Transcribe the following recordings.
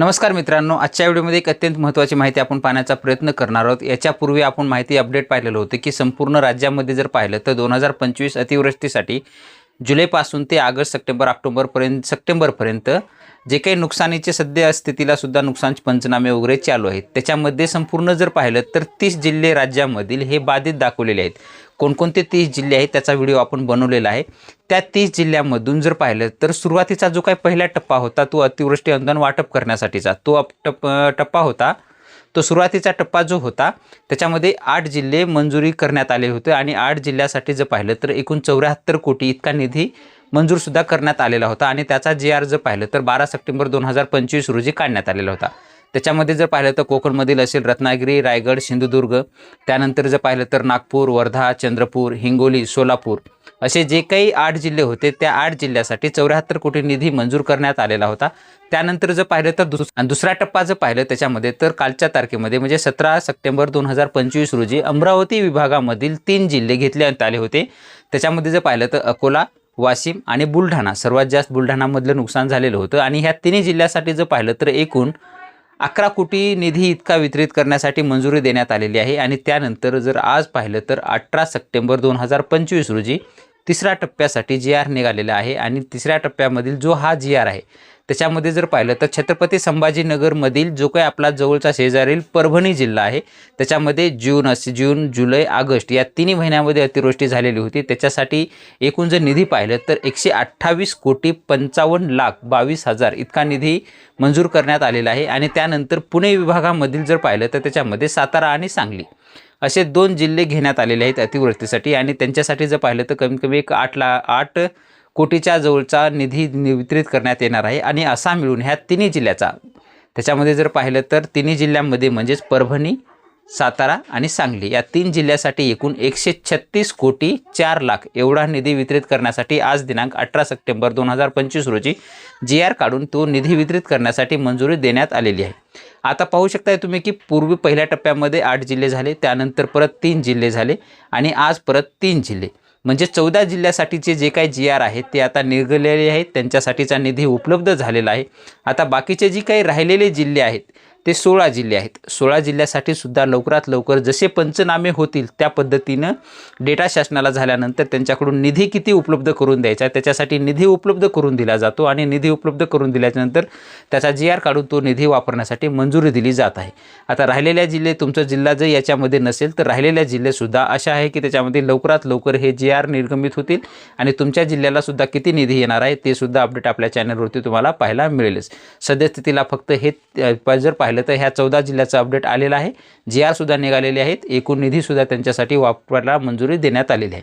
नमस्कार मित्रांनो आजच्या व्हिडिओमध्ये एक अत्यंत महत्त्वाची माहिती आपण पाहण्याचा प्रयत्न करणार आहोत. याच्यापूर्वी आपण माहिती अपडेट पाहिलेलं होतं की संपूर्ण राज्यामध्ये जर पाहिलं तर दोन हजार पंचवीस अतिवृष्टीसाठी जुलैपासून ते ऑगस्ट सप्टेंबर ऑक्टोबरपर्यंत सप्टेंबरपर्यंत जे काही नुकसानीचे सध्या स्थितीला सुद्धा नुकसान पंचनामे वगैरे चालू आहेत. त्याच्यामध्ये संपूर्ण जर पाहिलं तर तीस जिल्हे राज्यामधील हे बाधित दाखवलेले आहेत. कोणकोणते तीस जिल्हे आहेत त्याचा व्हिडिओ आपण बनवलेला आहे. त्या तीस जिल्ह्यामधून जर पाहिलं तर सुरुवातीचा जो काही पहिला टप्पा होता तो अतिवृष्टी अनुदान वाटप करण्यासाठीचा. तो अप टप टप्पा होता. तो सुरुवातीचा टप्पा जो होता त्याच्यामध्ये आठ जिल्हे मंजुरी करण्यात आले होते आणि आठ जिल्ह्यासाठी जर पाहिलं तर एकूण चौऱ्याहत्तर कोटी इतका निधी मंजूरसुद्धा करण्यात आलेला होता आणि त्याचा जे आर जर पाहिलं तर बारा सप्टेंबर दोन हजार पंचवीस रोजी काढण्यात आलेला होता. त्याच्यामध्ये जर पाहिलं तर कोकणमधील असेल रत्नागिरी रायगड सिंधुदुर्ग त्यानंतर जर पाहिलं तर नागपूर वर्धा चंद्रपूर हिंगोली सोलापूर असे जे काही आठ जिल्हे होते त्या आठ जिल्ह्यासाठी चौऱ्याहत्तर कोटी निधी मंजूर करण्यात आलेला होता. त्यानंतर जर पाहिलं तर दुस दुसरा टप्पा जर पाहिलं त्याच्यामध्ये तर कालच्या तारखेमध्ये म्हणजे सतरा सप्टेंबर दोन हजार पंचवीस रोजी अमरावती विभागामधील तीन जिल्हे घेतल्यात आले होते. त्याच्यामध्ये जर पाहिलं तर अकोला वाशिम आणि बुलढाणा सर्वात जास्त बुलढाणामधलं नुकसान झालेलं होतं. आणि ह्या तिन्ही जिल्ह्यासाठी जर पाहिलं तर एकूण अकरा कोटी निधी इतका वितरित करण्यासाठी मंजुरी देण्यात आलेली आहे. आणि त्यानंतर जर आज पाहिलं तर अठरा सप्टेंबर दोन हजार पंचवीस रोजी तिसऱ्या टप्प्यासाठी जी आर निघालेला आहे आणि तिसऱ्या टप्प्यामधील जो हा जी आर आहे त्याच्यामध्ये जर पाहिलं तर छत्रपती संभाजीनगरमधील जो काही आपला जवळचा शेजारील परभणी जिल्हा आहे त्याच्यामध्ये जून असे जून जुलै ऑगस्ट या तिन्ही महिन्यामध्ये अतिवृष्टी झालेली होती. त्याच्यासाठी एकूण जर निधी पाहिलं तर एकशे अठ्ठावीस कोटी पंचावन्न लाख बावीस हजार इतका निधी मंजूर करण्यात आलेला आहे. आणि त्यानंतर पुणे विभागामधील जर पाहिलं तर त्याच्यामध्ये सातारा आणि सांगली. असे दोन जिल्हे घेण्यात आलेले आहेत अतिवृष्टीसाठी. आणि त्यांच्यासाठी जर पाहिलं तर कमीत कमी एक आठ ला आठ कोटीच्या जवळचा निधी नि- वितरित करण्यात येणार आहे. आणि असा मिळून ह्या तिन्ही जिल्ह्याचा त्याच्यामध्ये जर पाहिलं तर तिन्ही जिल्ह्यांमध्ये म्हणजेच परभणी सातारा आणि सांगली या तीन जिल्ह्यासाठी एकूण एकशे छत्तीस कोटी चार लाख एवढा निधी वितरित करण्यासाठी आज दिनांक अठरा सप्टेंबर दोन हजार पंचवीस रोजी जी आर काढून तो निधी वितरित करण्यासाठी मंजुरी देण्यात आलेली आहे. आता पाहू शकताय तुम्ही की पूर्वी पहिल्या टप्प्यामध्ये आठ जिल्हे झाले त्यानंतर परत तीन जिल्हे झाले आणि आज परत तीन जिल्हे. म्हणजे चौदा जिल्ह्यासाठीचे जे काही जी आर आहेत ते आता निघालेले आहेत त्यांच्यासाठीचा निधी उपलब्ध झालेला आहे. आता बाकीचे जी काही राहिलेले जिल्हे आहेत ते सोळा जिल्हे आहेत. सोळा जिल्ह्यासाठी सुद्धा लवकरात लवकर जसे पंचनामे होतील त्या पद्धतीनं डेटा शासनाला झाल्यानंतर त्यांच्याकडून निधी किती उपलब्ध करून द्यायचा त्याच्यासाठी निधी उपलब्ध करून दिला जातो आणि निधी उपलब्ध करून दिल्याच्यानंतर त्याचा जी आर काढून तो निधी वापरण्यासाठी मंजुरी दिली जात आहे. आता राहिलेल्या जिल्हे तुमचा जिल्हा जर याच्यामध्ये नसेल तर राहिलेल्या जिल्हेसुद्धा अशा आहे की त्याच्यामध्ये लवकरात लवकर हे जी आर निर्गमित होतील आणि तुमच्या जिल्ह्यालासुद्धा किती निधी येणार आहे ते सुद्धा अपडेट आपल्या चॅनलवरती तुम्हाला पाहायला मिळेलच. सद्यस्थितीला फक्त हे जर जर पाहिलं तर ह्या चौदा जिल्ह्याचं अपडेट आलेलं आहे. जी आरसुद्धा निघालेले आहेत. एकूण निधीसुद्धा त्यांच्यासाठी वापरायला मंजुरी देण्यात आलेली आहे.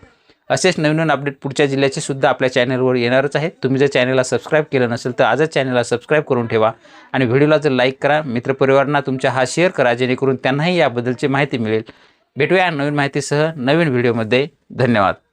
असेच नवीन नवीन अपडेट पुढच्या जिल्ह्याचे सुद्धा आपल्या चॅनलवर येणारच आहेत तुम्ही जर चॅनलला सबस्क्राईब केलं नसेल तर आजच चॅनलला सबस्क्राईब करून ठेवा आणि व्हिडिओला जर लाईक करा मित्रपरिवारांना तुमच्या हा शेअर करा जेणेकरून त्यांनाही याबद्दलची माहिती मिळेल. भेटूया नवीन माहितीसह नवीन व्हिडिओमध्ये धन्यवाद.